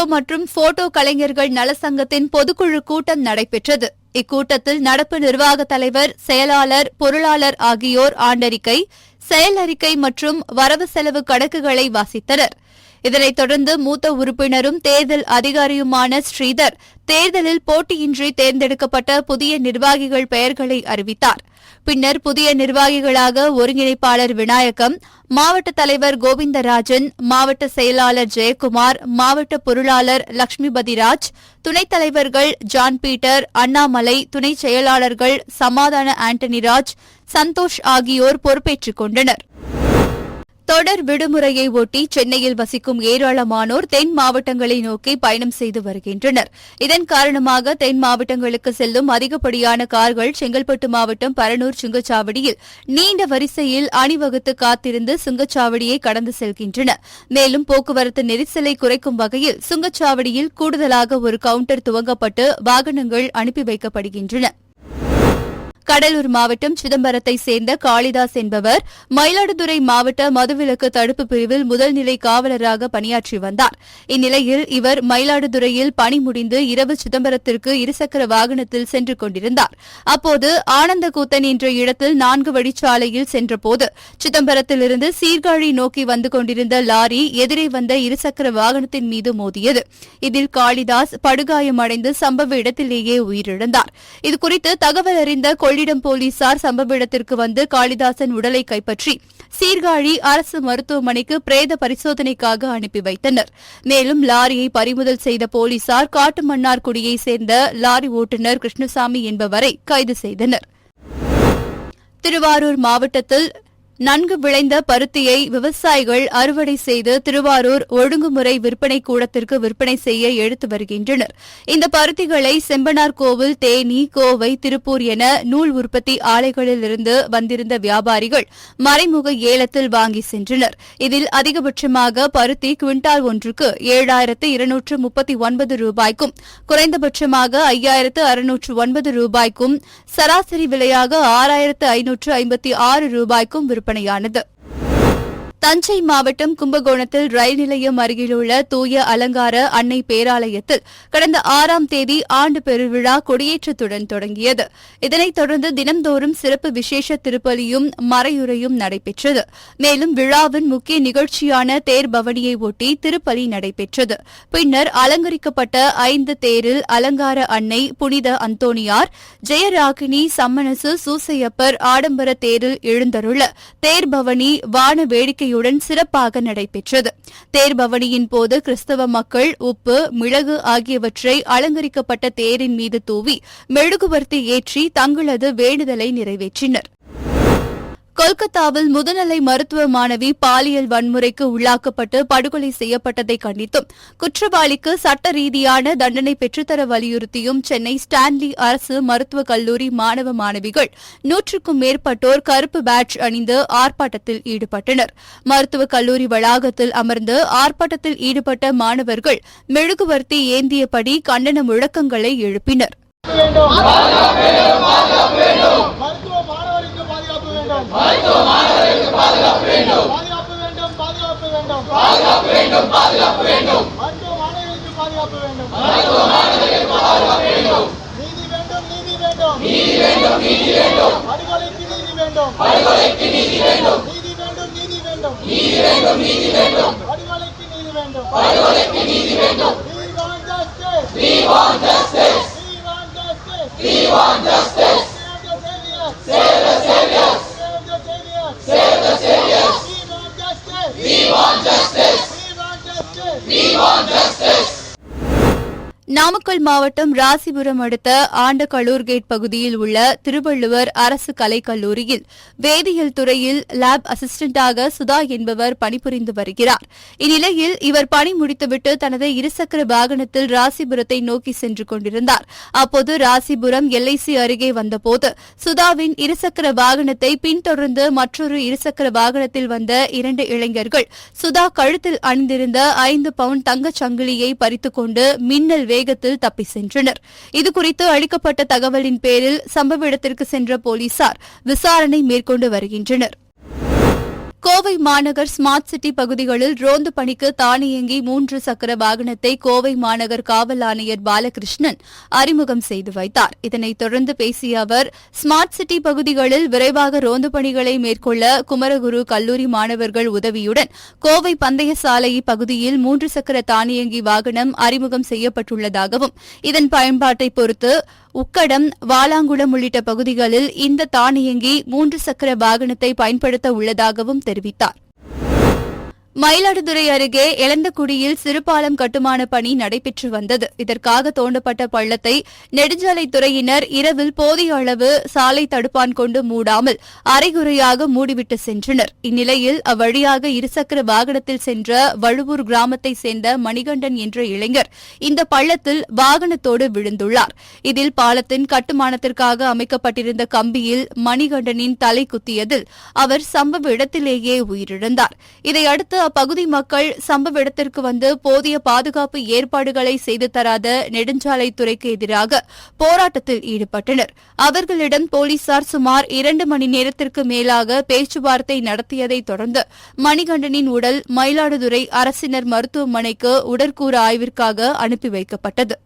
Video மற்றும் photo கலைஞர்கள் நலசங்கத்தின் பொதுக்குழு கூட்டம் நடைபெற்றது. இக்கூட்டத்தில் நடப்பு நிர்வாக தலைவர் செயலாளர் பொருளாளர் ஆகியோர் ஆண்டறிக்கை செயலறிக்கை மற்றும் வரவு செலவு கணக்குகளை வாசித்தனர். இதனைத் தொடர்ந்து மூத்த உறுப்பினரும் தேர்தல் அதிகாரியுமான ஸ்ரீதர் தேர்தலில் போட்டியின்றி தேர்ந்தெடுக்கப்பட்ட புதிய நிர்வாகிகள் பெயர்களை அறிவித்தார். பின்னர் புதிய நிர்வாகிகளாக ஒருங்கிணைப்பாளர் விநாயகம் மாவட்ட தலைவர் கோவிந்தராஜன் மாவட்ட செயலாளர் ஜெயக்குமார் மாவட்ட பொருளாளர் லட்சுமிபதிராஜ் துணைத் தலைவர்கள் ஜான் பீட்டர் அண்ணாமலை துணை செயலாளர்கள் சமாதான ஆண்டனிராஜ் சந்தோஷ் ஆகியோர் பொறுப்பேற்றுக் கொண்டனர். தொடர் விடுமுறையை ஒட்டி சென்னையில் வசிக்கும் ஏராளமானோர் தென் மாவட்டங்களை நோக்கி பயணம் செய்து வருகின்றனர். இதன் காரணமாக தென் மாவட்டங்களுக்கு செல்லும் அதிகப்படியான கார்கள் செங்கல்பட்டு மாவட்டம் பரனூர் சுங்கச்சாவடியில் நீண்ட வரிசையில் அணிவகுத்து காத்திருந்து சுங்கச்சாவடியை கடந்து செல்கின்றன. மேலும் போக்குவரத்து நெரிசலை குறைக்கும் வகையில் சுங்கச்சாவடியில் கூடுதலாக ஒரு கவுண்டர் துவங்கப்பட்டு வாகனங்கள் அனுப்பி வைக்கப்படுகின்றன. கடலூர் மாவட்டம் சிதம்பரத்தை சேர்ந்த காளிதாஸ் என்பவர் மயிலாடுதுறை மாவட்ட மதுவிலக்கு தடுப்பு பிரிவில் முதல்நிலை காவலராக பணியாற்றி வந்தார். இந்நிலையில் இவர் மயிலாடுதுறையில் பணி முடிந்து இரவு சிதம்பரத்திற்கு இருசக்கர வாகனத்தில் சென்று கொண்டிருந்தார். அப்போது ஆனந்தகூத்தன் என்ற இடத்தில் நான்கு வழிச்சாலையில் சென்றபோது சிதம்பரத்திலிருந்து சீர்காழி நோக்கி வந்து கொண்டிருந்த லாரி எதிரே வந்த இருசக்கர வாகனத்தின் மீது மோதியது. இதில் காளிதாஸ் படுகாயமடைந்து சம்பவ இடத்திலேயே உயிரிழந்தார். இதுகுறித்து தகவல் அறிந்த கொள்ளி கொள்ளிடம் போலீசார் சம்பவ இடத்திற்கு வந்து காளிதாசன் உடலை கைப்பற்றி சீர்காழி அரசு மருத்துவமனைக்கு பிரேத பரிசோதனைக்காக அனுப்பி வைத்தனர். மேலும் லாரியை பறிமுதல் செய்த போலீசார் காட்டுமன்னார்குடியை சேர்ந்த லாரி ஓட்டுநர் கிருஷ்ணசாமி என்பவரை கைது செய்தனர். திருவாரூர் மாவட்டத்தில் நன்கு விளைந்த பருத்தியை விவசாயிகள் அறுவடை செய்து திருவாரூர் ஒழுங்குமுறை விற்பனை கூடத்திற்கு விற்பனை செய்ய எடுத்து வருகின்றனர். இந்த பருத்திகளை செம்பனார் கோவில் தேனி கோவை திருப்பூர் என நூல் உற்பத்தி ஆலைகளிலிருந்து வந்திருந்த வியாபாரிகள் மறைமுக ஏலத்தில் வாங்கி சென்றனர். இதில் அதிகபட்சமாக பருத்தி குவிண்டால் ஒன்றுக்கு ஏழாயிரத்து இருநூற்று முப்பத்தி ஒன்பது ரூபாய்க்கும் குறைந்தபட்சமாக ஐயாயிரத்து அறுநூற்று ஒன்பது ரூபாய்க்கும் சராசரி விலையாக ஆறாயிரத்து ஐநூற்று ஐம்பத்தி ஆறு ரூபாய்க்கும் விற்பனை விற்பனையானது. தஞ்சை மாவட்டம் கும்பகோணத்தில் ரயில் நிலையம் அருகிலுள்ள தூய அலங்கார அன்னை பேராலயத்தில் கடந்த ஆறாம் தேதி ஆண்டு பெருவிழா கொடியேற்றத்துடன் தொடங்கியது. இதனைத் தொடர்ந்து தினந்தோறும் சிறப்பு விசேஷ திருப்பலியும் மறையுறையும் நடைபெற்றது. மேலும் விழாவின் முக்கிய நிகழ்ச்சியான தேர் பவனியை ஒட்டி திருப்பலி நடைபெற்றது. பின்னர் அலங்கரிக்கப்பட்ட ஐந்து தேரில் அலங்கார அன்னை புனித அந்தோணியார் ஜெயராகினி சம்மனசு சூசையப்பர் ஆடம்பர தேரில் எழுந்தருள. தேர் பவனி வான வேடிக்கை வேடிக்கையுடன் சிறப்பாக நடைபெற்றது. தேர் பவனியின் போது கிறிஸ்தவ மக்கள் உப்பு மிளகு ஆகியவற்றை அலங்கரிக்கப்பட்ட தேரின் மீது தூவி மெழுகுவர்த்தி ஏற்றி தங்களது வேண்டுதலை நிறைவேற்றினர். கொல்கத்தாவில் முதுநிலை மருத்துவ மாணவி பாலியல் வன்முறைக்கு உள்ளாக்கப்பட்டு படுகொலை செய்யப்பட்டதை கண்டித்தும் குற்றவாளிக்கு சட்ட ரீதியான தண்டனை பெற்றுத்தர வலியுறுத்தியும் சென்னை ஸ்டான்லி அரசு மருத்துவக் கல்லூரி மாணவ மாணவிகள் நூற்றுக்கும் மேற்பட்டோர் கருப்பு பேட்ச் அணிந்து ஆர்ப்பாட்டத்தில் ஈடுபட்டனர். மருத்துவக் கல்லூரி வளாகத்தில் அமர்ந்து ஆர்ப்பாட்டத்தில் ஈடுபட்ட மாணவர்கள் மெழுகுவர்த்தி ஏந்தியபடி கண்டன முழக்கங்களை எழுப்பினர். பாதுகாப்பு வேண்டும் பாதுகாப்பு வேண்டும். பாதுகாப்பு வேண்டும் பாதுகாப்பு வேண்டும். பாதுகாப்பு வேண்டும் பாதுகாப்பு வேண்டும். மருத்துவ மாணவர்களுக்கு பாதுகாப்பு வேண்டும். மருத்துவ மாணவர்களுக்கு பாதுகாப்பு வேண்டும் நீதி வேண்டும் நீதி வேண்டும். நீதி வேண்டும் நீதி வேண்டும். படுகொலைக்கு நீதி வேண்டும். படுகொலைக்கு நீதி வேண்டும். நீதி வேண்டும் நீதி வேண்டும். நீதி வேண்டும் நீதி வேண்டும். படுகொலைக்கு நீதி வேண்டும். படுகொலைக்கு நீதி வேண்டும். We want justice. We want justice. We want justice. We want justice. Save the saviors save the Santa Namakkal மாவட்டம் ராசிபுரம் அடுத்த ஆண்டகளூர் கேட் பகுதியில் உள்ள திருவள்ளுவர் அரசு கலைக்கல்லூரியில் வேதியியல் துறையில் லேப் அசிஸ்டண்டாக சுதா என்பவர் பணிபுரிந்து வருகிறார். இந்நிலையில் இவர் பணி முடித்துவிட்டு தனது இருசக்கர வாகனத்தில் ராசிபுரத்தை நோக்கி சென்று கொண்டிருந்தார். அப்போது ராசிபுரம் எல்ஐசி அருகே வந்தபோது சுதாவின் இருசக்கர வாகனத்தை பின்தொடர்ந்து மற்றொரு இருசக்கர வாகனத்தில் வந்த இரண்டு இளைஞர்கள் சுதா கழுத்தில் அணிந்திருந்த ஐந்து பவுண்ட் தங்கச் சங்கிலியை பறித்துக்கொண்டு மின்னல் வேகத்தில் தப்பி சென்றனர். இதுகுறித்து அளிக்கப்பட்ட தகவலின் பேரில் சம்பவ இடத்திற்கு சென்ற போலீசார் விசாரணை மேற்கொண்டு வருகின்றனர். கோவை மாநகர் ஸ்மார்ட் சிட்டி பகுதிகளில் ரோந்து பணிக்கு தானியங்கி மூன்று சக்கர வாகனத்தை கோவை மாநகர் காவல் ஆணையர் பாலகிருஷ்ணன் அறிமுகம் செய்து வைத்தார். இதனைத் தொடர்ந்து பேசிய அவர் ஸ்மார்ட் சிட்டி பகுதிகளில் விரைவாக ரோந்து பணிகளை மேற்கொள்ள குமரகுரு கல்லூரி மாணவர்கள் உதவியுடன் கோவை பந்தய சாலை பகுதியில் மூன்று சக்கர தானியங்கி வாகனம் அறிமுகம் செய்யப்பட்டுள்ளதாகவும் இதன் பயன்பாட்டை பொறுத்து உக்கடம் வாலாங்குளம் உள்ளிட்ட பகுதிகளில் இந்த தானியங்கி மூன்று சக்கர வாகனத்தை பயன்படுத்த உள்ளதாகவும் தெரிவித்தார். மயிலாடுதுறை அருகே எலந்தக்குடியில் சிறுபாலம் கட்டுமான பணி நடைபெற்று வந்தது. இதற்காக தோண்டப்பட்ட பள்ளத்தை நெடுஞ்சாலைத்துறையினர் இரவில் போதிய அளவு சாலை தடுப்பான் கொண்டு மூடாமல் அரைகுறையாக மூடிவிட்டு சென்றனர். இந்நிலையில் அவ்வழியாக இருசக்கர வாகனத்தில் சென்ற வழுவூர் கிராமத்தைச் சேர்ந்த மணிகண்டன் என்ற இளைஞர் இந்த பள்ளத்தில் வாகனத்தோடு விழுந்துள்ளார். இதில் பாலத்தின் கட்டுமானத்திற்காக அமைக்கப்பட்டிருந்த கம்பியில் மணிகண்டனின் தலை குத்தியதில் அவர் சம்பவ இடத்திலேயே உயிரிழந்தார். இதையடுத்து அப்பகுதி மக்கள் சம்பவ இடத்திற்கு வந்து போதிய பாதுகாப்பு ஏற்பாடுகளை செய்து தராத நெடுஞ்சாலைத்துறைக்கு எதிராக போராட்டத்தில் ஈடுபட்டனர். அவர்களிடம் போலீசார் சுமார் இரண்டு மணி நேரத்திற்கு மேலாக பேச்சுவார்த்தை நடத்தியதைத் தொடர்ந்து மணிகண்டனின் உடல் மயிலாடுதுறை அரசினர் மருத்துவமனைக்கு உடற்கூறு ஆய்விற்காக அனுப்பி வைக்கப்பட்டது.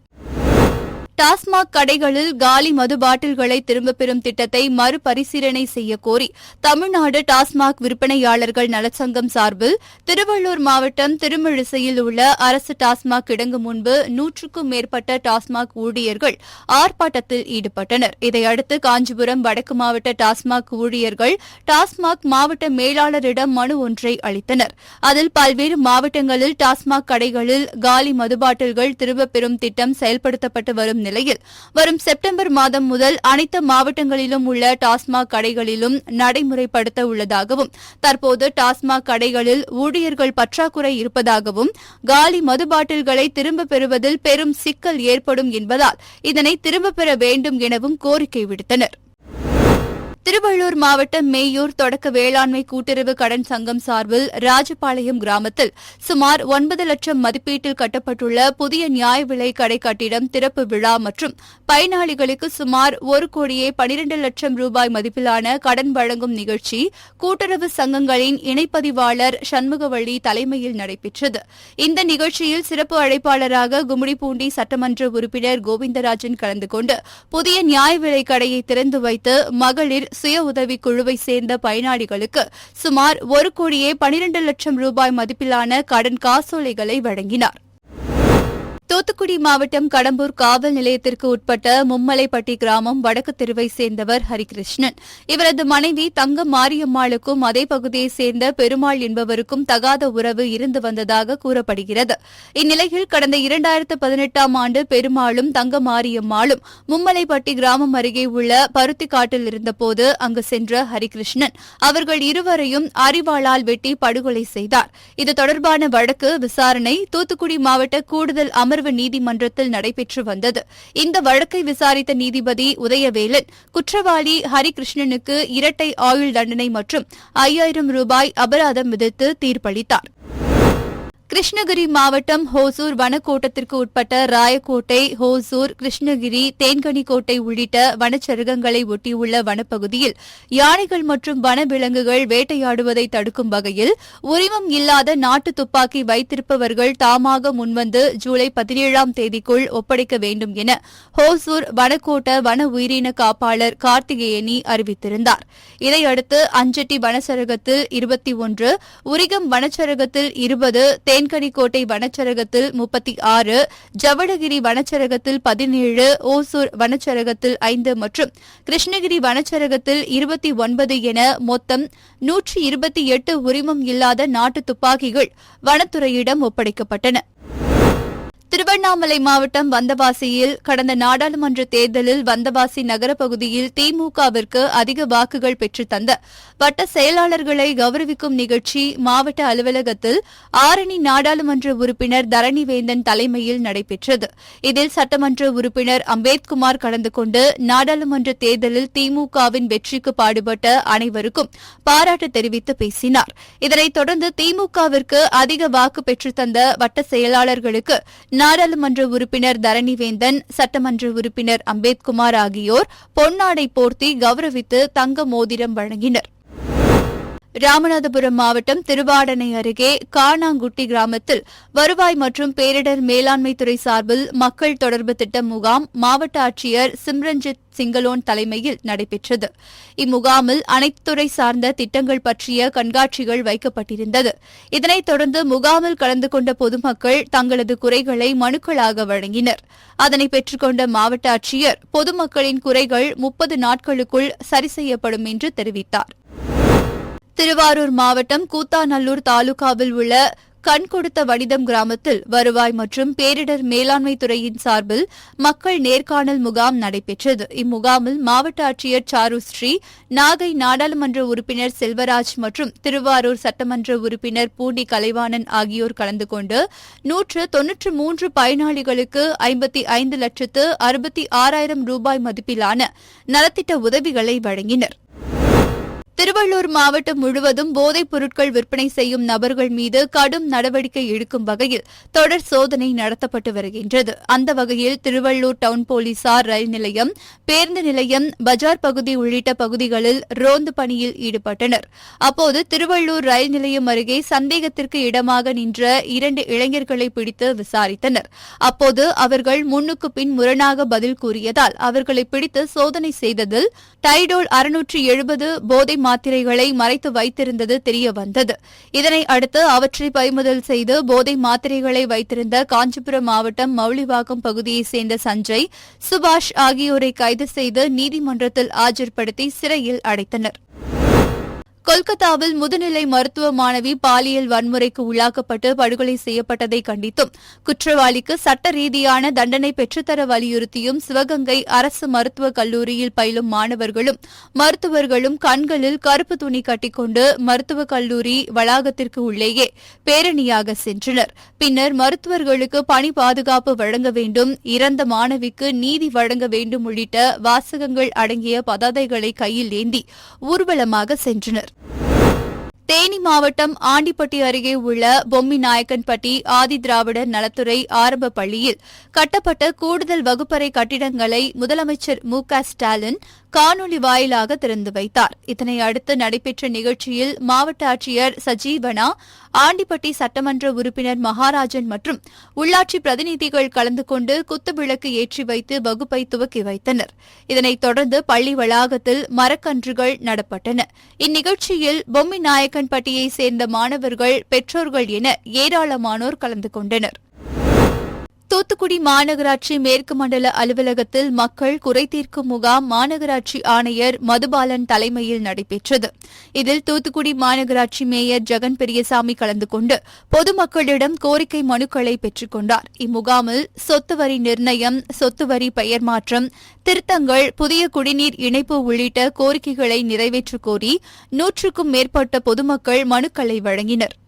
டாஸ்மாக் கடைகளில் காலி மது பாட்டில்களை திரும்பப் பெறும் திட்டத்தை மறுபரிசீலனை செய்ய கோரி தமிழ்நாடு டாஸ்மாக் விற்பனையாளர்கள் நலச்சங்கம் சார்பில் திருவள்ளூர் மாவட்டம் திருமிழிசையில் உள்ள அரசு டாஸ்மாக் கிடங்கு முன்பு நூற்றுக்கும் மேற்பட்ட டாஸ்மாக் ஊழியர்கள் ஆர்ப்பாட்டத்தில் ஈடுபட்டனர். இதையடுத்து காஞ்சிபுரம் வடக்கு மாவட்ட டாஸ்மாக் ஊழியர்கள் டாஸ்மாக் மாவட்ட மேலாளரிடம் மனு ஒன்றை அளித்தனர். அதில் பல்வேறு மாவட்டங்களில் டாஸ்மாக் கடைகளில் காலி மது பாட்டில்கள் திரும்பப் பெறும் திட்டம் செயல்படுத்தப்பட்டு வரும் நிலையில் வரும் செப்டம்பர் மாதம் முதல் அனைத்து மாவட்டங்களிலும் உள்ள டாஸ்மாக் கடைகளிலும் நடைமுறைப்படுத்த உள்ளதாகவும் தற்போது டாஸ்மாக் கடைகளில் ஊழியர்கள் பற்றாக்குறை இருப்பதாகவும் காலி மது பாட்டில்களை திரும்பப் பெறுவதில் பெரும் சிக்கல் ஏற்படும் என்பதால் இதனை திரும்பப் பெற வேண்டும் எனவும் கோரிக்கை விடுத்தனர். திருவள்ளூர் மாவட்டம் மேயூர் தொடக்க வேளாண்மை கூட்டுறவு கடன் சங்கம் சார்பில் ராஜபாளையம் கிராமத்தில் சுமார் ஒன்பது லட்சம் மதிப்பீட்டில் கட்டப்பட்டுள்ள புதிய நியாய விலை கடை கட்டிடம் திறப்பு விழா மற்றும் பயனாளிகளுக்கு சுமார் ஒரு கோடியே பனிரண்டு லட்சம் ரூபாய் மதிப்பிலான கடன் வழங்கும் நிகழ்ச்சி கூட்டுறவு சங்கங்களின் இணைப்பதிவாளர் சண்முகவள்ளி தலைமையில் நடைபெற்றது. இந்த நிகழ்ச்சியில் சிறப்பு அழைப்பாளராக கும்மிடிப்பூண்டி சட்டமன்ற உறுப்பினர் கோவிந்தராஜன் கலந்து கொண்டு புதிய நியாய விலை கடையை திறந்து வைத்து மகளிர் சுய உதவி குழுவை சேர்ந்த பயனாளிகளுக்கு சுமார் ஒரு கோடியே பனிரெண்டு லட்சம் ரூபாய் மதிப்பிலான கடன் காசோலைகளை வழங்கினார். தூத்துக்குடி மாவட்டம் கடம்பூர் காவல் நிலையத்திற்கு உட்பட்ட மும்மலைப்பட்டி கிராமம் வடக்கு தெருவை சேர்ந்தவர் ஹரிகிருஷ்ணன். இவரது மனைவி தங்க மாரியம்மாளுக்கும் அதே பகுதியைச் சேர்ந்த பெருமாள் என்பவருக்கும் தகாத உறவு இருந்து வந்ததாக கூறப்படுகிறது. இந்நிலையில் கடந்த இரண்டாயிரத்து பதினெட்டாம் ஆண்டு பெருமாளும் தங்க மாரியம்மாளும் மும்மலைப்பட்டி கிராமம் அருகே உள்ள பருத்திக்காட்டில் இருந்தபோது அங்கு சென்ற ஹரிகிருஷ்ணன். அவர்கள் இருவரையும் அறிவாளால் வெட்டி படுகொலை செய்தார். இது தொடர்பான வழக்கு விசாரணை தூத்துக்குடி மாவட்ட கூடுதல் அமர் அமர்வு நீதிமன்றத்தில் நடைபெற்று வந்தது. இந்த வழக்கை விசாரித்த நீதிபதி உதயவேலன் குற்றவாளி ஹரிகிருஷ்ணனுக்கு இரட்டை ஆயுள் தண்டனை மற்றும் ஐயாயிரம் ரூபாய் அபராதம் விதித்து தீர்ப்பளித்தார். கிருஷ்ணகிரி மாவட்டம் ஹோசூர் வனக்கோட்டத்திற்கு உட்பட்ட ராயக்கோட்டை ஹோசூர் கிருஷ்ணகிரி தேன்கனிக்கோட்டை உள்ளிட்ட வனச்சருகங்களை ஒட்டியுள்ள வனப்பகுதியில் யானைகள் மற்றும் வனவிலங்குகள் வேட்டையாடுவதை தடுக்கும் வகையில் உரிமம் இல்லாத நாட்டு துப்பாக்கி வைத்திருப்பவர்கள் தாமாக முன்வந்து ஜூலை பதினேழாம் தேதிக்குள் ஒப்படைக்க வேண்டும் என ஹோசூர் வனக்கோட்ட வன உயிரின காப்பாளர் கார்த்திகேயனி அறிவித்திருந்தார். இதையடுத்து அஞ்சட்டி வனச்சரகத்தில் இருபத்தி ஒன்று உரிகம் வனச்சரகத்தில் இருபது தேன்கனிக்கோட்டை வனச்சரகத்தில் முப்பத்தி ஆறு ஜவடகிரி வனச்சரகத்தில் பதினேழு ஓசூர் வனச்சரகத்தில் ஐந்து மற்றும் கிருஷ்ணகிரி வனச்சரகத்தில் இருபத்தி ஒன்பது என மொத்தம் நூற்றி இருபத்தி எட்டு உரிமம் இல்லாத நாட்டு துப்பாக்கிகள் வனத்துறையிடம் ஒப்படைக்கப்பட்டன. திருவண்ணாமலை மாவட்டம் வந்தவாசியில் கடந்த நாடாளுமன்ற தேர்தலில் வந்தவாசி நகரப்பகுதியில் திமுகவிற்கு அதிக வாக்குகள் பெற்றுத்தந்த வட்ட செயலாளர்களை கௌரவிக்கும் நிகழ்ச்சி மாவட்ட அலுவலகத்தில் ஆரணி நாடாளுமன்ற உறுப்பினர் தரணிவேந்தன் தலைமையில் நடைபெற்றது. இதில் சட்டமன்ற உறுப்பினர் அம்பேத்குமார் கலந்து கொண்டு நாடாளுமன்ற தேர்தலில் திமுகவின் வெற்றிக்கு பாடுபட்ட அனைவருக்கும் பாராட்டு தெரிவித்து பேசினார். இதனைத் தொடர்ந்து திமுகவிற்கு அதிக வாக்கு பெற்றுத்தந்த வட்ட செயலாளர்களுக்கு நாடாளுமன்ற உறுப்பினர் தரணிவேந்தன் சட்டமன்ற உறுப்பினர் அம்பேத்குமார் ஆகியோர் பொன்னாடை போர்த்தி கௌரவித்து தங்க மோதிரம் வழங்கினர். ராமநாதபுரம் மாவட்டம் திருவாடனை அருகே காணாங்குட்டி கிராமத்தில் வருவாய் மற்றும் பேரிடர் மேலாண்மை துறை சார்பில் மக்கள் தொடர்பு திட்ட முகாம் மாவட்ட ஆட்சியர் சிம்ரன்ஜித் சிங்களோன் தலைமையில் நடைபெற்றது. இம்முகாமில் அனைத்து துறை சார்ந்த திட்டங்கள் பற்றிய கண்காட்சிகள் வைக்கப்பட்டிருந்தது. இதனைத் தொடர்ந்து முகாமில் கலந்து கொண்ட பொதுமக்கள் தங்களது குறைகளை மனுக்களாக வழங்கினர். அதனை பெற்றுக்கொண்ட மாவட்ட ஆட்சியர் பொதுமக்களின் குறைகள் முப்பது நாட்களுக்குள் சரி செய்யப்படும் என்று தெரிவித்தார். திருவாரூர் மாவட்டம் கூத்தாநல்லூர் தாலுகாவில் உள்ள கண் கொடுத்த வடிதம் கிராமத்தில் வருவாய் மற்றும் பேரிடர் மேலாண்மை துறையின் சார்பில் மக்கள் நேர்காணல் முகாம் நடைபெற்றது. இம்முகாமில் மாவட்ட ஆட்சியர் சாரு ஸ்ரீ நாகை நாடாளுமன்ற உறுப்பினர் செல்வராஜ் மற்றும் திருவாரூர் சட்டமன்ற உறுப்பினர் பூண்டி கலைவாணன் ஆகியோர் கலந்து கொண்டு நூற்று தொன்னூற்று மூன்று பயனாளிகளுக்கு ஐம்பத்தி ஐந்து லட்சத்து அறுபத்தி ஆறாயிரம் ரூபாய் மதிப்பிலான நலத்திட்ட உதவிகளை வழங்கினர். திருவள்ளூர் மாவட்டம் முழுவதும் போதைப் பொருட்கள் விற்பனை செய்யும் நபர்கள் மீது கடும் நடவடிக்கை எடுக்கும் வகையில் தொடர் சோதனை நடத்தப்பட்டு வருகின்றது. அந்த வகையில் திருவள்ளூர் டவுன் போலீசார் ரயில் நிலையம் பேருந்து நிலையம் பஜார் பகுதி உள்ளிட்ட பகுதிகளில் ரோந்து பணியில் ஈடுபட்டனர். அப்போது திருவள்ளூர் ரயில் நிலையம் அருகே சந்தேகத்திற்கு இடமாக நின்ற இரண்டு இளைஞர்களை பிடித்து விசாரித்தனர். அப்போது அவர்கள் முன்னுக்கு பின் முரணாக பதில் கூறியதால் அவர்களை பிடித்து சோதனை செய்ததில் டைடோல் அறுநூற்று எழுபது போதை மாத்திரைகளை மறைத்து வைத்திருந்தது தெரிய வந்தது இதனை அடுத்து அவற்றை பறிமுதல் செய்து போதை மாத்திரைகளை வைத்திருந்த காஞ்சிபுரம் மாவட்டம் மௌலிவாக்கம் பகுதியைச் சேர்ந்த சஞ்சய் சுபாஷ் ஆகியோரை கைது செய்து நீதிமன்றத்தில் ஆஜர்படுத்தி சிறையில் அடைத்தனர். கொல்கத்தாவில் முதுநிலை மருத்துவ மாணவி பாலியல் வன்முறைக்கு உள்ளாக்கப்பட்டு படுகொலை செய்யப்பட்டதை கண்டித்தும் குற்றவாளிக்கு சட்ட ரீதியான தண்டனை பெற்றுத்தர வலியுறுத்தியும் சிவகங்கை அரசு மருத்துவக் கல்லூரியில் பயிலும் மாணவர்களும் மருத்துவர்களும் கண்களில் கருப்பு துணி கட்டிக்கொண்டு மருத்துவக் கல்லூரி வளாகத்திற்கு உள்ளேயே பேரணியாக சென்றனர். பின்னர் மருத்துவர்களுக்கு பணி பாதுகாப்பு வழங்க வேண்டும் இறந்த மாணவிக்கு நீதி வழங்க வேண்டும் உள்ளிட்ட வாசகங்கள் அடங்கிய பதாதைகளை கையில் ஏந்தி ஊர்வலமாக சென்றனர். தேனி மாவட்டம் ஆண்டிப்பட்டி அருகே உள்ள பொம்மி நாயக்கன்பட்டி ஆதி திராவிடர் நலத்துறை ஆரம்ப பள்ளியில் கட்டப்பட்ட கூடுதல் வகுப்பறை கட்டிடங்களை முதலமைச்சர் மு க ஸ்டாலின் காணொலி வாயிலாக திறந்து வைத்தார். இதனை அடுத்து நடைபெற்ற நிகழ்ச்சியில் மாவட்ட ஆட்சியர் சஜீவனா ஆண்டிப்பட்டி சட்டமன்ற உறுப்பினர் மகாராஜன் மற்றும் உள்ளாட்சி பிரதிநிதிகள் கலந்து கொண்டு குத்துவிளக்கு ஏற்றி வைத்து வகுப்பை துவக்கி வைத்தனர். இதனைத் தொடர்ந்து பள்ளி வளாகத்தில் மரக்கன்றுகள் நடப்பட்டன. இந்நிகழ்ச்சியில் பொம்மி நாயக்கன்பட்டியைச் சேர்ந்த மாணவர்கள் பெற்றோர்கள் என ஏராளமானோர் கலந்து கொண்டனர். தூத்துக்குடி மாநகராட்சி மேற்கு மண்டல அலுவலகத்தில் மக்கள் குறை தீர்க்கும் முகாம் மாநகராட்சி ஆணையர் மதுபாலன் தலைமையில் நடைபெற்றது. இதில் தூத்துக்குடி மாநகராட்சி மேயர் ஜெகன் பெரியசாமி கலந்து கொண்டு பொதுமக்களிடம் கோரிக்கை மனுக்களை பெற்றுக் கொண்டார். இம்முகாமில் சொத்து வரி நிர்ணயம் சொத்து வரி பெயர் மாற்றம் திருத்தங்கள் புதிய குடிநீர் இணைப்பு உள்ளிட்ட கோரிக்கைகளை நிறைவேற்றக் கோரி நூற்றுக்கும் மேற்பட்ட பொதுமக்கள் மனுக்களை வழங்கினர்.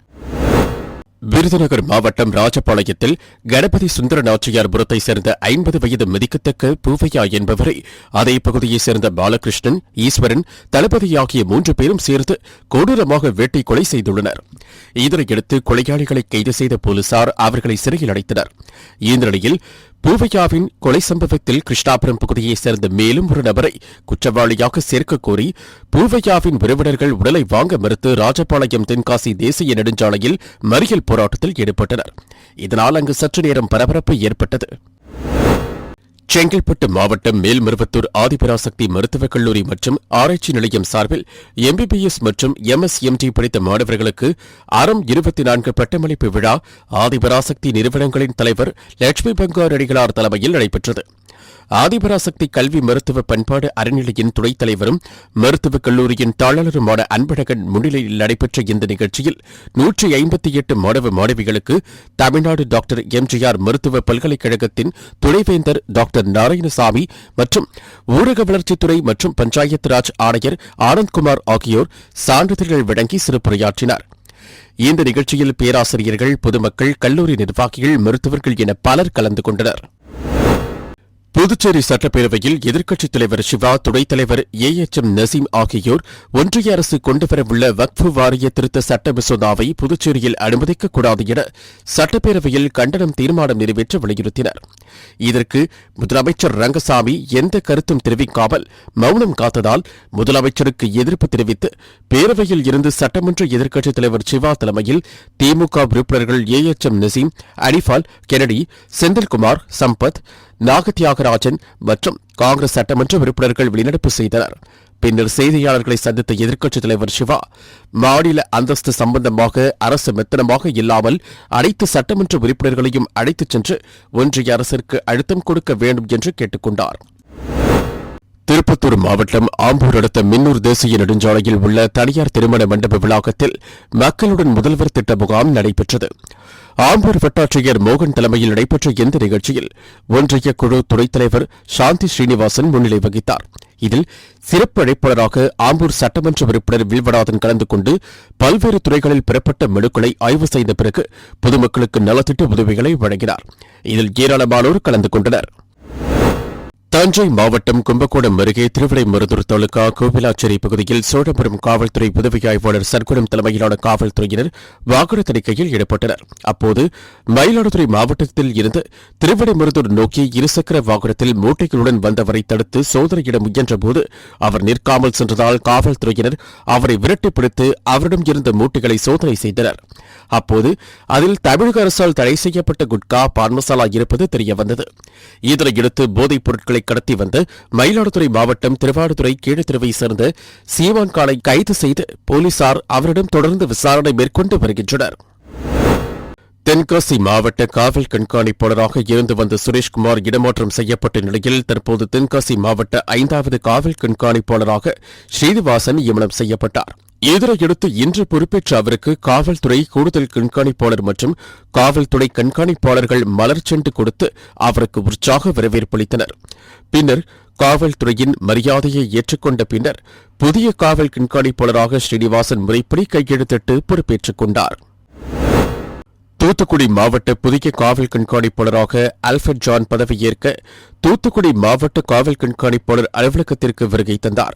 விருதுநகர் மாவட்டம் ராஜபாளையத்தில் கணபதி சுந்தர நாச்சியார்புரத்தைச் சேர்ந்த ஐம்பது வயது மிதிக்கத்தக்க பூவையா என்பவரை அதே பகுதியைச் சேர்ந்த பாலகிருஷ்ணன் ஈஸ்வரன் தளபதி ஆகிய மூன்று பேரும் சேர்ந்து கொடூரமாக வெட்டி கொலை செய்துள்ளனர். இதனையடுத்து கொலையாளிகளை கைது செய்த போலீசார் அவர்களை சிறையில் அடைத்தனர். இந்நிலையில் பூவையாவின் கொலை சம்பவத்தில் கிருஷ்ணாபுரம் பகுதியைச் சேர்ந்த மேலும் ஒரு நபரை குற்றவாளியாக சேர்க்க கோரி பூவையாவின் உறவினர்கள் உடலை வாங்க மறுத்து ராஜபாளையம் தென்காசி தேசிய நெடுஞ்சாலையில் மறியல் போராட்டத்தில் ஈடுபட்டனர். இதனால் அங்கு சற்று நேரம் பரபரப்பு ஏற்பட்டது. செங்கல்பட்டு மாவட்டம் மேல்மருவத்தூர் ஆதிபராசக்தி மருத்துவக் கல்லூரி மற்றும் ஆராய்ச்சி நிலையம் சார்பில் எம்பிபிஎஸ் மற்றும் எம்எஸ்எம்டி படித்த மாணவர்களுக்கு அறம் இருபத்தி நான்கு பட்டமளிப்பு விழா ஆதிபராசக்தி நிறுவனங்களின் தலைவர் லட்சுமி பங்கார் அடிகளார் தலைமையில் நடைபெற்றது. ஆதிபராசக்தி கல்வி மருத்துவ பண்பாடு அறநிலையின் துணைத் தலைவரும் மருத்துவக் கல்லூரியின் தாளருமான அன்பழகன் முன்னிலையில் நடைபெற்ற இந்த நிகழ்ச்சியில் நூற்றி ஐம்பத்தி எட்டு மாணவ மாணவிகளுக்கு தமிழ்நாடு டாக்டர் எம்ஜிஆர் மருத்துவ பல்கலைக்கழகத்தின் துணைவேந்தர் டாக்டர் நாராயணசாமி மற்றும் ஊரக வளர்ச்சித்துறை மற்றும் பஞ்சாயத்து ராஜ் ஆணையர் ஆனந்த்குமார் ஆகியோர் சான்றிதழ்கள் வழங்கி சிறப்புரையாற்றினார். இந்த நிகழ்ச்சியில் பேராசிரியர்கள் பொதுமக்கள் கல்லூரி நிர்வாகிகள் மருத்துவர்கள் என பலர் கலந்து கொண்டனர். புதுச்சேரி சட்டப்பேரவையில் எதிர்க்கட்சித் தலைவர் சிவா துணைத் தலைவர் ஏ. எச். எம். நசீம் ஆகியோர் ஒன்றிய அரசு கொண்டுவரவுள்ள வக்ஃபு வாரிய திருத்த சட்ட மசோதாவை புதுச்சேரியில் அனுமதிக்கக்கூடாது என சட்டப்பேரவையில் கண்டனம் தீர்மானம் நிறைவேற்ற வலியுறுத்தினர். இதற்கு முதலமைச்சர் ரங்கசாமி எந்த கருத்தும் தெரிவிக்காமல் மௌனம் காத்ததால் முதலமைச்சருக்கு எதிர்ப்பு தெரிவித்து பேரவையில் இருந்து சட்டமன்ற எதிர்க்கட்சித் தலைவர் சிவா தலைமையில் திமுக உறுப்பினர்கள் A. H. M. Nazeem Anibal Kennedy Senthilkumar Sampath Nagathyagarajan மற்றும் காங்கிரஸ் சட்டமன்ற உறுப்பினர்கள் வெளிநடப்பு செய்தனர். பின்னர் செய்தியாளர்களை சந்தித்த எதிர்க்கட்சித் தலைவர் சிவா மாநில அந்தஸ்து சம்பந்தமாக அரசு மெத்தனமாக இல்லாமல் அனைத்து சட்டமன்ற உறுப்பினர்களையும் அழைத்துச் சென்று ஒன்றிய அரசிற்கு அழுத்தம் கொடுக்க வேண்டும் என்று கேட்டுக் கொண்டார் திருப்பத்தூர் மாவட்டம் ஆம்பூர் அடுத்த மின்னூர் தேசிய நெடுஞ்சாலையில் உள்ள தனியார் திருமண மண்டப வளாகத்தில் மக்களுடன் முதல்வர் திட்ட முகாம் நடைபெற்றது. ஆம்பூர் வட்டாட்சியர் மோகன் தலைமையில் நடைபெற்ற இந்த நிகழ்ச்சியில் ஒன்றிய குழு துணைத் தலைவர் சாந்தி ஸ்ரீனிவாசன் முன்னிலை வகித்தார். இதில் சிறப்பு அழைப்பாளராக ஆம்பூர் சட்டமன்ற உறுப்பினர் வில்வநாதன் கலந்து கொண்டு பல்வேறு துறைகளில் பெறப்பட்ட மனுக்களை ஆய்வு செய்த பிறகு பொதுமக்களுக்கு நலத்திட்ட உதவிகளை வழங்கினார். இதில் ஏராளமானோர் கலந்து கொண்டனர். தஞ்சை மாவட்டம் கும்பகோணம் அருகே திருவிடைமருதூர் தாலுகா கோவிலாச்சேரி பகுதியில் சோழபுரம் காவல்துறை உதவி ஆய்வாளர் சர்க்குணம் தலைமையிலான காவல்துறையினர் வாகன தணிக்கையில் ஈடுபட்டனர். அப்போது மயிலாடுதுறை மாவட்டத்தில் இருந்து திருவிடைமருதூர் நோக்கி இருசக்கர வாகனத்தில் மூட்டைகளுடன் வந்தவரை தடுத்து சோதனையிட முயன்றபோது அவர் நிற்காமல் சென்றதால் காவல்துறையினர் அவரை விரட்டி பிடித்து அவரிடம் இருந்த மூட்டைகளை சோதனை செய்தனர். அப்போது அதில் தமிழக அரசால் தடை செய்யப்பட்ட குட்கா பான் மசாலா இருப்பது தெரியவந்தது. இதனையடுத்து போதைப் பொருட்களை கடத்தி வந்து மயிலாடுதுறை மாவட்டம் திருவாடுதுறை கீழத்திருவை சேர்ந்த சீமான் கைது செய்து போலீசார் அவரிடம் தொடர்ந்து விசாரணை மேற்கொண்டு வருகின்றனர். தென்காசி மாவட்ட காவல் கண்காணிப்பாளராக இருந்து வந்த சுரேஷ்குமார் இடமாற்றம் செய்யப்பட்ட நிலையில் தற்போது தென்காசி மாவட்ட ஐந்தாவது காவல் கண்காணிப்பாளராக ஸ்ரீனிவாசன் நியமனம் செய்யப்பட்டாா் இதனையடுத்து இன்று பொறுப்பேற்ற அவருக்கு காவல்துறை கூடுதல் கண்காணிப்பாளர் மற்றும் காவல்துறை கண்காணிப்பாளர்கள் மலர்ச்செண்டு கொடுத்து அவருக்கு உற்சாக வரவேற்பளித்தனர் பின்னர் காவல்துறையின் மரியாதையை ஏற்றுக்கொண்ட பின்னர் புதிய காவல் கண்காணிப்பாளராக ஸ்ரீனிவாசன் முறைப்படி கையெழுத்திட்டு பொறுப்பேற்றுக் கொண்டாா் தூத்துக்குடி மாவட்ட புதிய காவல் கண்காணிப்பாளராக அல்ஃபர்ட் ஜான் பதவியேற்க தூத்துக்குடி மாவட்ட காவல் கண்காணிப்பாளர் அலுவலகத்திற்கு வருகை தந்தார்.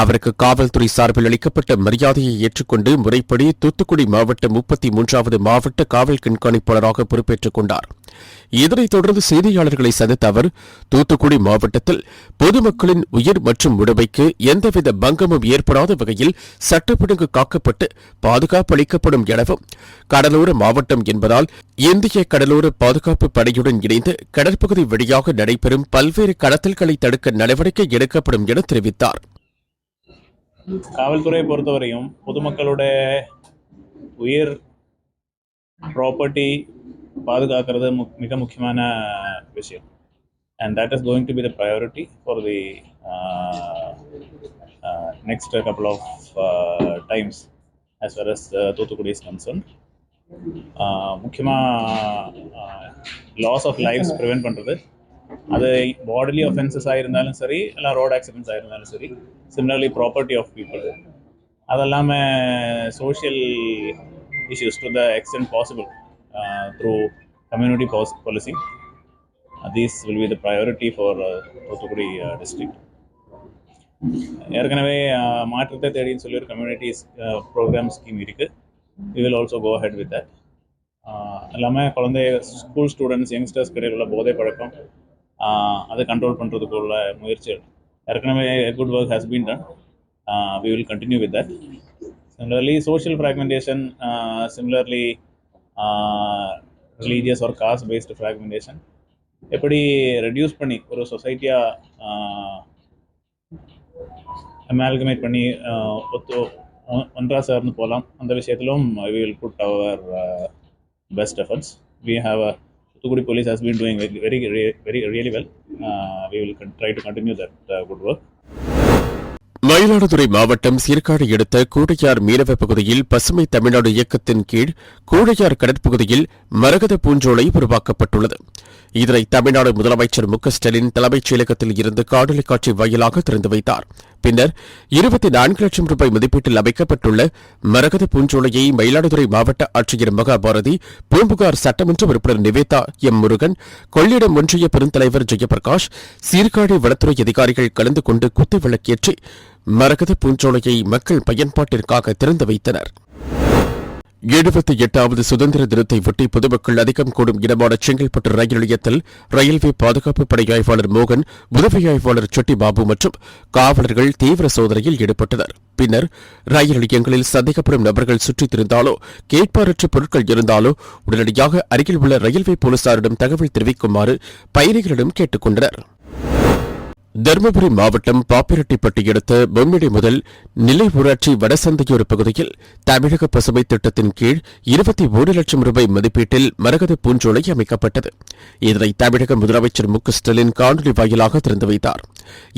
அவருக்கு காவல்துறை சார்பில் அளிக்கப்பட்ட மரியாதையை ஏற்றுக்கொண்டு முறைப்படி தூத்துக்குடி மாவட்ட முப்பத்தி மூன்றாவது மாவட்ட காவல் கண்காணிப்பாளராக பொறுப்பேற்றுக் கொண்டார். இதனைத் தொடர்ந்து செய்தியாளர்களை சந்தித்த அவர் தூத்துக்குடி மாவட்டத்தில் பொதுமக்களின் உயிர் மற்றும் உடமைக்கு எந்தவித பங்கமும் ஏற்படாத வகையில் சட்டப்பொழுங்கு காக்கப்பட்டு பாதுகாப்பு அளிக்கப்படும் எனவும் கடலோர மாவட்டம் என்பது என்பதால் இந்திய கடலோர பாதுகாப்பு படையுடன் இணைந்து கடற்பகுதி வழியாக நடைபெறும் பல்வேறு கடத்தல்களை தடுக்க நடவடிக்கை எடுக்கப்படும் என தெரிவித்தார். காவல்துறையை பொறுத்தவரையும் பொதுமக்களுடைய உயிர் ப்ராப்பர்ட்டி பாதுகாக்கிறது மிக முக்கியமான விஷயம். And that is going to be the priority for the next couple of times as far as uh, Thoothukudi is concern முக்கியமாக லாஸ் ஆஃப் லைஃப்ஸ் ப்ரிவென்ட் பண்ணுறது அது பாடிலி ஒஃபென்சஸாக ஆயிருந்தாலும் சரி இல்லை ரோட் ஆக்சிடென்ட்ஸ் ஆயிருந்தாலும் சரி சிமிலர்லி ப்ராப்பர்ட்டி ஆஃப் பீப்புள் அது இல்லாமல் social issues to the extent possible through community policy these will be the priority for Thoothukudi uh, district ஏற்கனவே மாற்றத்தை தேடின்னு சொல்லி ஒரு கம்யூனிட்டி ப்ரோக்ராம் ஸ்கீம் இருக்குது we will also go ahead with that எல்லாமே குழந்தை ஸ்கூல் ஸ்டூடெண்ட்ஸ் யங்ஸ்டர்ஸ் இடையில உள்ள போதை பழக்கம் அதை கண்ட்ரோல் பண்ணுறதுக்குள்ள முயற்சிகள். ஏற்கனவே good work has been done we will continue with that similarly social fragmentation similarly religious ஒரு காஸ்ட் பேஸ்டு ஃப்ராக்மெண்டேஷன் எப்படி ரெடியூஸ் பண்ணி ஒரு சொசைட்டியாக அமால்கமேட் பண்ணி ஒத்து ஒன்றா சேர்ந்து போகலாம் அந்த விஷயத்திலும் we will put our best efforts we have a Thoothukudi police has been doing very very really well we will try to continue that good work Mayiladuthurai மாவட்டம் சீர்காழி அடுத்த கூடையார் மீனவ பகுதியில் பசுமை தமிழ்நாடு இயக்கத்தின் கீழ் கூடையார் கடற்பகுதியில் மரகத பூஞ்சோலை உருவாக்கப்பட்டுள்ளது. இதனை தமிழ்நாடு முதலமைச்சர் மு க ஸ்டாலின் தலைமைச் செயலகத்தில் இருந்து காணொலி காட்சி வாயிலாக திறந்து வைத்தார். பின்னர் இருபத்தி நான்கு லட்சம் ரூபாய் மதிப்பீட்டில் அமைக்கப்பட்டுள்ள மரகத பூஞ்சோலையை மயிலாடுதுறை மாவட்ட ஆட்சியர் மகாபாரதி பூம்புகார் சட்டமன்ற உறுப்பினர் நிவேதா எம் முருகன் கொள்ளிடம் ஒன்றிய பெருந்தலைவர் ஜெயபிரகாஷ் சீர்காழி வனத்துறை அதிகாரிகள் கலந்து கொண்டு குத்து விளக்கேற்றி மரகத பூஞ்சோலையை மக்கள் பயன்பாட்டிற்காக திறந்து வைத்தனர். எழுபத்தி எட்டாவது சுதந்திர தினத்தை ஒட்டி பொதுமக்கள் அதிகம் கூடும் இடமான செங்கல்பட்டு ரயில் நிலையத்தில் ரயில்வே பாதுகாப்பு படை ஆய்வாளர் மோகன் உதவி ஆய்வாளர் சொட்டி பாபு மற்றும் காவலர்கள் தீவிர சோதனையில் ஈடுபட்டனர். பின்னர் ரயில் நிலையங்களில் சந்தேகப்படும் நபர்கள் சுற்றித் திருந்தாலோ கேட்பாரற்ற பொருட்கள் இருந்தாலோ உடனடியாக அருகில் உள்ள ரயில்வே போலீசாரிடம் தகவல் தெரிவிக்குமாறு பயணிகளிடம் கேட்டுக் கொண்டனா் தருமபுரி மாவட்டம் பாப்பிரெட்டிப்பட்டி அடுத்த பொம்மிடி முதல் நிலை ஊராட்சி வடசந்தையூர் பகுதியில் தமிழக பசுமை திட்டத்தின் கீழ் இருபத்தி ஒரு லட்சம் ரூபாய் மதிப்பீட்டில் மரகத பூஞ்சோலை அமைக்கப்பட்டது. இதனை தமிழக முதலமைச்சர் மு க ஸ்டாலின் காணொலி வாயிலாக திறந்து வைத்தார்.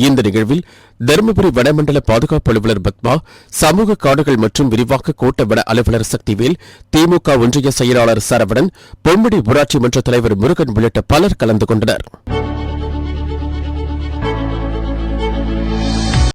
இந்த நிகழ்வில் தருமபுரி வடமண்டல பாதுகாப்பு அலுவலர் பத்மா சமூக காடுகள் மற்றும் விரிவாக்க கோட்ட வட அலுவலர் சக்திவேல் திமுக ஒன்றிய செயலாளர் சரவணன் பொம்மிடி ஊராட்சி மன்ற தலைவர் முருகன் உள்ளிட்ட பலர் கலந்து கொண்டனர்.